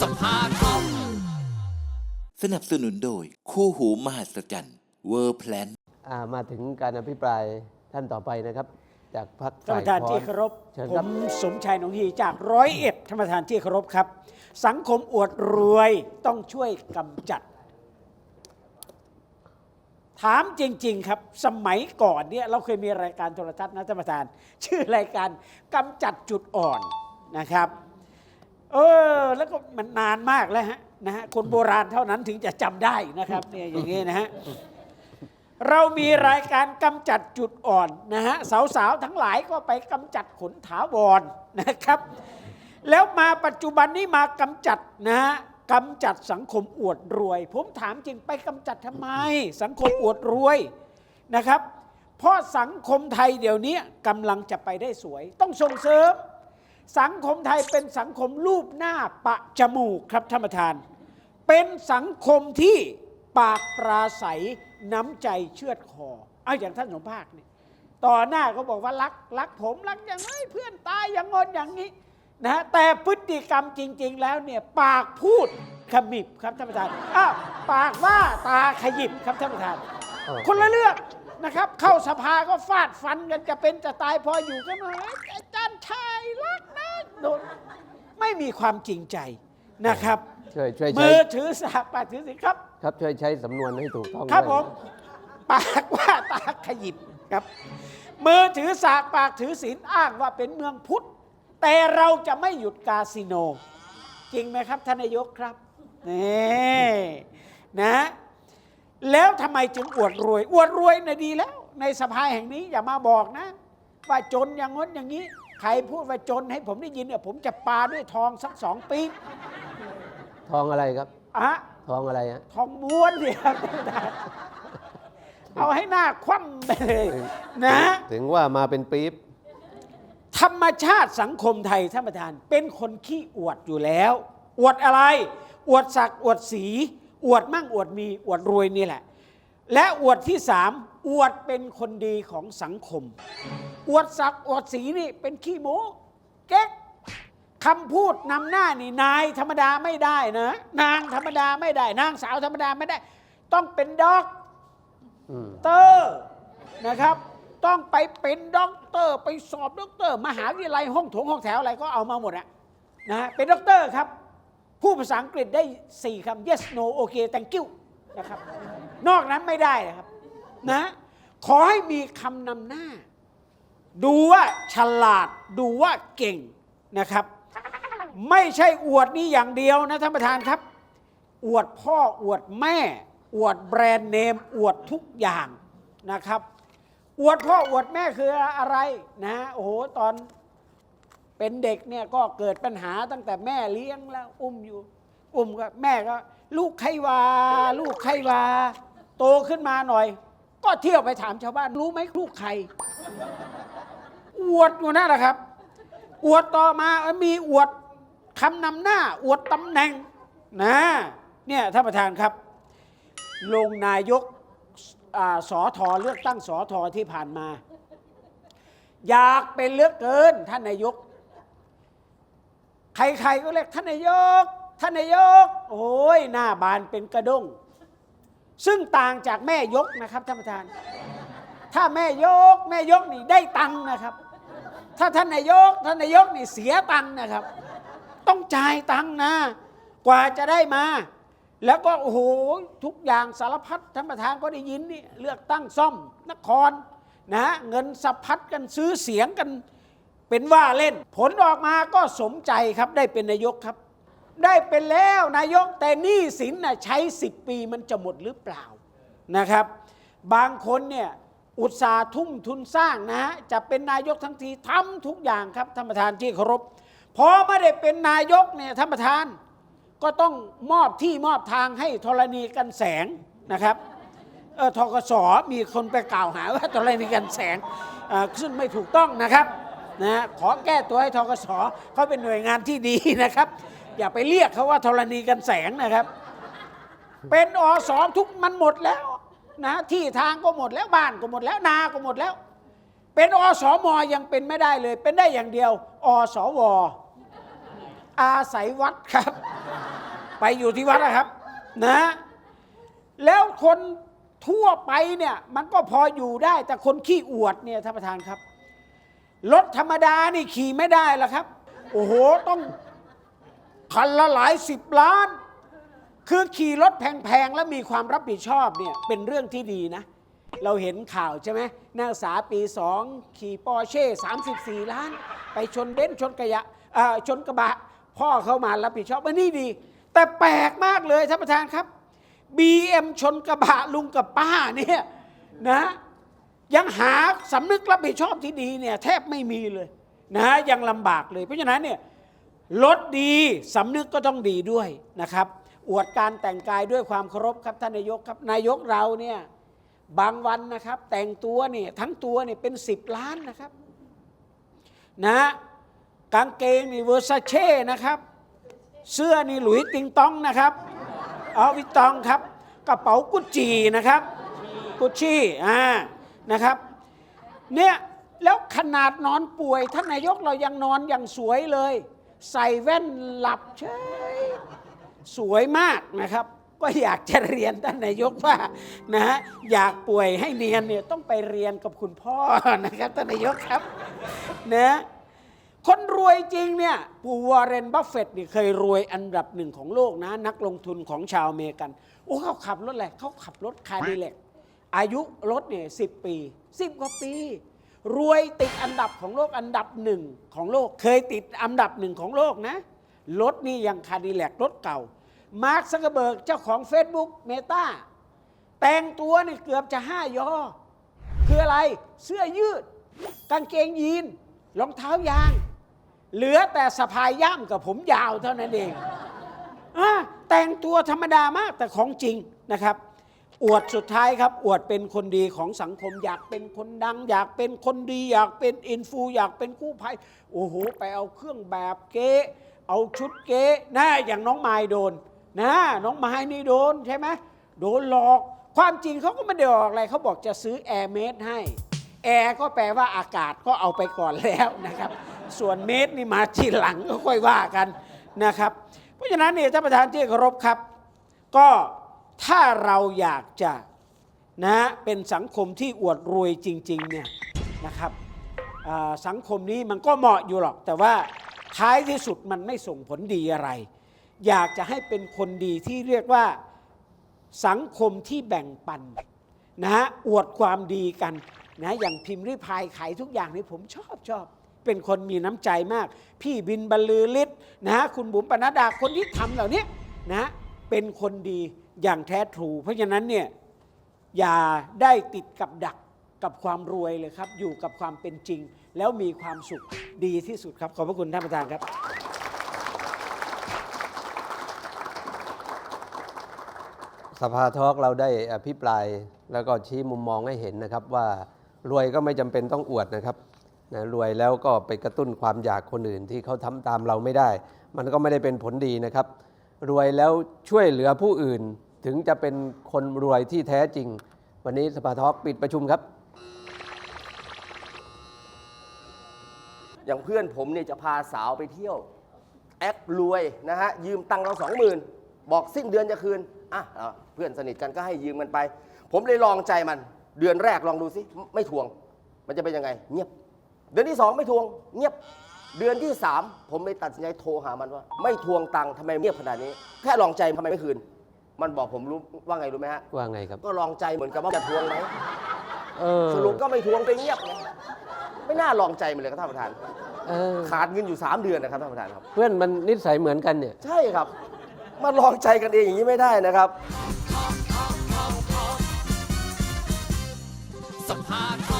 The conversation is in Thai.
สภาธอมสนับสนุนโดย คู่หูมหัศจรรย์เวอร์แพลน อ่ามาถึงการอภิปรายท่านต่อไปนะครับ จากพรรคท่านฝ่ายประธานค้อที่นเคารพเชิญผครับมสมชายหนองฮีจากร้อยเอ็ดท่านประธานที่เคารพครับ สังคมอวดรวยต้องช่วยกำจัด ถามจริง ๆ ครับ สมัยก่อนเนี่ยเราเคยมีรายการโทรทัศน์นะท่านประธาน ชื่อรายการกำจัดจุดอ่อนนะครับ เออ แล้วก็มันนานมากแล้วฮะนะฮะคนโบราณเท่านั้นถึงจะจำได้นะครับเนี่ยอย่างนี้นะฮะเรามีรายการกำจัดจุดอ่อนนะฮะสาวๆทั้งหลายก็ไปกำจัดขนถาวรนะครับ แล้วมาปัจจุบันนี้มากำจัดนะฮะกำจัดสังคมอวดรวย ผมถามจริงไปกำจัดทำไม สังคมอวดรวยนะครับ เพราะสังคมไทยเดี๋ยวนี้กำลังจะไปได้สวย ต้องส่งเสริม สังคมไทยเป็นสังคมรูปหน้าปะจมูกครับท่านประธาน เป็นสังคมที่ปากปราศัยน้ำใจเชือดคอ เอาอย่างท่านสมภาคเนี่ยต่อหน้าก็บอกว่ารักรักผมรักอย่างไรเพื่อนตายอย่างงอนอย่างนี้นะฮะแต่พฤติกรรมจริง ๆ แล้วเนี่ยปากพูดขมิบครับท่านประธานอ้าวปากว่าตาขยิบครับท่านประธานเออคนละเรื่องนะครับ เข้าสภาก็ฟาดฟันกันจะเป็นจะตายพออยู่ก็มาอาจารย์ชายรักนะโดนไม่มีความจริงใจนะครับช่วยช่วยใช้มือถือสากปากถือสิครับ ครับช่วยใช้สำนวนให้ถูกต้องครับด้วยผมปากว่าตาขยิบครับ มือถือสากปากถือศีลอ้างว่าเป็นเมืองพุทธ แต่เราจะไม่หยุดคาสิโน จริงไหมครับท่านนายกครับนี่นะ แล้วทำไมจึงอวดรวย อวดรวยนะดีแล้ว ในสภาแห่งนี้อย่ามาบอกนะ ว่าจนอย่างง้นอย่างนี้ ใครพูดว่าจนให้ผมได้ยินเนี่ยผมจะปาด้วยทองสักสองปีบทองอะไรครับอะ ทองอะไรฮะ ทองม้วนเนี่ยครับเอาให้หน้าคว่ำไปเลยนะ ถึงว่ามาเป็นปี๊บ ธรรมชาติสังคมไทยท่านประธาน เป็นคนขี้อวดอยู่แล้ว อวดอะไร อวดศักดิ์อวดสี อวดมั่งอวดมีอวดรวยนี่แหละ และอวดที่สาม อวดเป็นคนดีของสังคม อวดศักดิ์อวดสีนี่เป็นขี้โม้เก๊กคำพูดนำหน้านี่นายธรรมดาไม่ได้นะ นางธรรมดาไม่ได้ นางสาวธรรมดาไม่ได้ ต้องเป็นด็อกเตอร์นะครับ ต้องไปเป็นด็อกเตอร์ไปสอบด็อกเตอร์มหาวิทยาลัยห้องถงห้องแถวอะไรก็เอามาหมดอะนะฮะเป็นด็อกเตอร์ครับ ผู้ภาษาอังกฤษได้ 4คำ yes no okay thank you นะครับ นอกนั้นไม่ได้นะครับ นะ ขอให้มีคำนำหน้า ดูว่าฉลาดดูว่าเก่งนะครับ ไม่ใช่อวดนี่อย่างเดียวนะท่านประธานครับ อวดพ่ออวดแม่ อวดแบรนด์เนม อวดทุกอย่างนะครับ อวดพ่ออวดแม่คืออะไรนะโอ้โหตอนเป็นเด็กเนี่ยก็เกิดปัญหาตั้งแต่แม่เลี้ยงแล้ว อุ้มอยู่ อุ้มก็แม่ก็ ลูกใครวา ลูกใครวา โตขึ้นมาหน่อย ก็เที่ยวไปถามชาวบ้านรู้ไหมลูกใคร อวดอยู่นั่นแหละครับ อวดต่อมามีอวดคำนำหน้า อวดตำแหน่งนะเนี่ยท่านประธานครับ ลงนายกอสอทอเลือกตั้งสอทอที่ผ่านมา อยากเป็นเลือกเกินท่านนายก ใครๆก็เรียกท่านนายก ท่านนายก โอ้ยหน้าบานเป็นกระด้ง ซึ่งต่างจากแม่ยกนะครับท่านประธาน ถ้าแม่ยกแม่ยกนี่ได้ตังค์นะครับ ถ้าท่านนายกท่านนายกนี่เสียตังค์นะครับ ต้องจ่ายตังค์นะ กว่าจะได้มา แล้วก็โอ้โหทุกอย่างสารพัดท่านประธานก็ได้ยินนี่เลือกตั้งซ่อมนครนะเงินสะพัดกันซื้อเสียงกันเป็นว่าเล่น ผลออกมาก็สมใจครับได้เป็นนายกครับ ได้เป็นแล้วนายกแต่หนี้สินน่ะใช้ 10 ปีมันจะหมดหรือเปล่านะครับ บางคนเนี่ยอุตสาห์ทุ่มทุนสร้างนะฮะจะเป็นนายกทั้งทีทำทุกอย่างครับท่านประธานที่เคารพพอไม่ได้เป็นนายกเนี่ยท่านประธานก็ต้องมอบที่มอบทางให้ธรณีกันแสงนะครับเออทกสมีคนไปกล่าวหาว่าธรณีกันแสงอ่าซึ่งไม่ถูกต้องนะครับนะขอแก้ตัวให้ทกสเขาเป็นหน่วยงานที่ดีนะครับ อย่าไปเรียกเขาว่าธรณีกันแสงนะครับ เป็นอสอทุกมันหมดแล้วนะที่ทางก็หมดแล้วบ้านก็หมดแล้วนาก็หมดแล้ว เป็นอสมยังเป็นไม่ได้เลย เป็นได้อย่างเดียว อสว อาศัยวัดครับ ไปอยู่ที่วัดนะครับนะแล้วคนทั่วไปเนี่ยมันก็พออยู่ได้ แต่คนขี้อวดเนี่ยท่านประธานครับรถธรรมดานี่ขี่ไม่ได้แล้วครับ โอ้โหต้อง คันละหลายสิบล้าน คือขี่รถแพงๆ แล้วมีความรับผิดชอบเนี่ยเป็นเรื่องที่ดีนะ เราเห็นข่าวใช่ไหมนักศึกษาปีสองขี่ปอร์เช่34 ล้าน ไปชนเบนซ์ชนกระยะเอ่อชนกระบะ พ่อเข้ามารับผิดชอบมันนี่ดี แต่แปลกมากเลยท่านประธานครับ BM ชนกระบะลุงกับป้าเนี่ยนะยังหาสำนึกรับผิดชอบที่ดีเนี่ยแทบไม่มีเลยนะยังลำบากเลย เพราะฉะนั้นเนี่ย รถดีสำนึกก็ต้องดีด้วยนะครับ อวดการแต่งกายด้วยความเคารพครับท่านนายกครับนายกเราเนี่ยบางวันนะครับ แต่งตัวเนี่ยทั้งตัวเนี่ยเป็น10ล้านนะครับนะกางเกงนี่เวอร์ซาเช่นะครับ เสื้อนี่หลุยส์ติงตองนะครับเอาวิตองครับ กระเป๋ากุชจีนะครับ กุชชี่อ่านะครับเนี่ยแล้วขนาดนอนป่วยท่านนายกเรายังนอนอย่างสวยเลย ใส่แว่นหลับเฉยสวยมากนะครับ ก็อยากจะเรียนท่านนายกว่านะฮะอยากป่วยให้เนียนเนี่ยต้องไปเรียนกับคุณพ่อนะครับท่านนายกครับนะคนรวยจริงเนี่ยปูวอร์เรนบัฟเฟตต์นี่เคยรวยอันดับหนึ่งของโลกนะ นักลงทุนของชาวอเมริกัน โอ้เขาขับรถอะไรเขาขับรถคาร์ดิแลกอายุรถเนี่ยสิปีสิบกว่าปี รวยติดอันดับของโลกอันดับหนึ่งของโลก เคยติดอันดับหนึ่งของโลกนะ รถนี่ยังคาดิแลกรถเก่า มาร์คซักเบิร์กเจ้าของ Facebook เมตาแต่งตัวนี่เกือบจะห้ายอ คืออะไรเสื้อยืด กางเกงยีนรองเท้ายาง เหลือแต่สะพายย่ำกับผมยาวเท่านั้นเองอแต่งตัวธรรมดามากแต่ของจริงนะครับ อวดสุดท้ายครับ อวดเป็นคนดีของสังคม อยากเป็นคนดัง อยากเป็นคนดี อยากเป็นอินฟูอยากเป็นกู้ภัยโอ้โหไปเอาเครื่องแบบเก๊เอาชุดเก๊นะอย่างน้องไม้โดนนะน้องไม้นี่โดนใช่ไหมโดนหลอกความจริงเขาก็ไม่ได้หลอกอะไรเขาบอกจะซื้อแอร์เมดให้แอร์ก็แปลว่าอากาศก็เอาไปก่อนแล้วนะครับ ส่วนเมตรนี่มาทีหลังก็ค่อยว่ากันนะครับ เพราะฉะนั้นเนี่ยท่านประธานที่เคารพครับ ก็ ถ้าเราอยากจะนะเป็นสังคมที่อวดรวยจริงๆเนี่ยนะครับสังคมนี้มันก็เหมาะอยู่หรอก แต่ว่าท้ายที่สุดมันไม่ส่งผลดีอะไร อยากจะให้เป็นคนดีที่เรียกว่าสังคมที่แบ่งปันนะฮะอวดความดีกันนะอย่างพิมพ์ริพายขายทุกอย่างนี่ผมชอบชอบ เป็นคนมีน้ำใจมาก พี่บินบรรลือฤทธิ์นะฮะคุณบุ๋มปนัดดาคนที่ทำเหล่านี้นะ เป็นคนดีอย่างแท้ทรู เพราะฉะนั้นเนี่ยอย่าได้ติดกับดักกับความรวยเลยครับ อยู่กับความเป็นจริง แล้วมีความสุขดีที่สุดครับ ขอบพระคุณท่านประธานครับ สภาทอล์กเราได้อภิปรายแล้วก็ชี้มุมมองให้เห็นนะครับว่ารวยก็ไม่จำเป็นต้องอวดนะครับนะรวยแล้วก็ไปกระตุ้นความอยากคนอื่นที่เขาทำตามเราไม่ได้ มันก็ไม่ได้เป็นผลดีนะครับ รวยแล้วช่วยเหลือผู้อื่น ถึงจะเป็นคนรวยที่แท้จริง วันนี้สภาทอกปิดประชุมครับ อย่างเพื่อนผมเนี่ยจะพาสาวไปเที่ยว แอครวยนะฮะ ยืมตังค์เราสองหมื่นบอกสิ้นเดือนจะคืน อะเอาเพื่อนสนิทกันก็ให้ยืมกันไป ผมเลยลองใจมัน เดือนแรกลองดูสิไม่ทวง มันจะเป็นยังไง เงียบ เดือนที่สองไม่ทวง เงียบ เดือนที่สามผมเลยตัดสินใจโทรหามันว่า ไม่ทวงตังค์ทำไมเงียบขนาดนี้ แค่ลองใจทำไมไม่คืน มันบอกผมรู้ว่าไงรู้ไหมฮะ ว่าไงครับ ก็ลองใจเหมือนกับว่าจะทวงไหมเออสรุปก็ไม่ทวงไปเงียบไงไม่น่าลองใจมันเลยครับท่านประธาน เออขาดเงินอยู่ 3 เดือนนะครับท่านประธานครับ เพื่อนมันนิสัยเหมือนกันเนี่ย ใช่ครับ มาลองใจกันเองอย่างนี้ไม่ได้นะครับ สภาทอง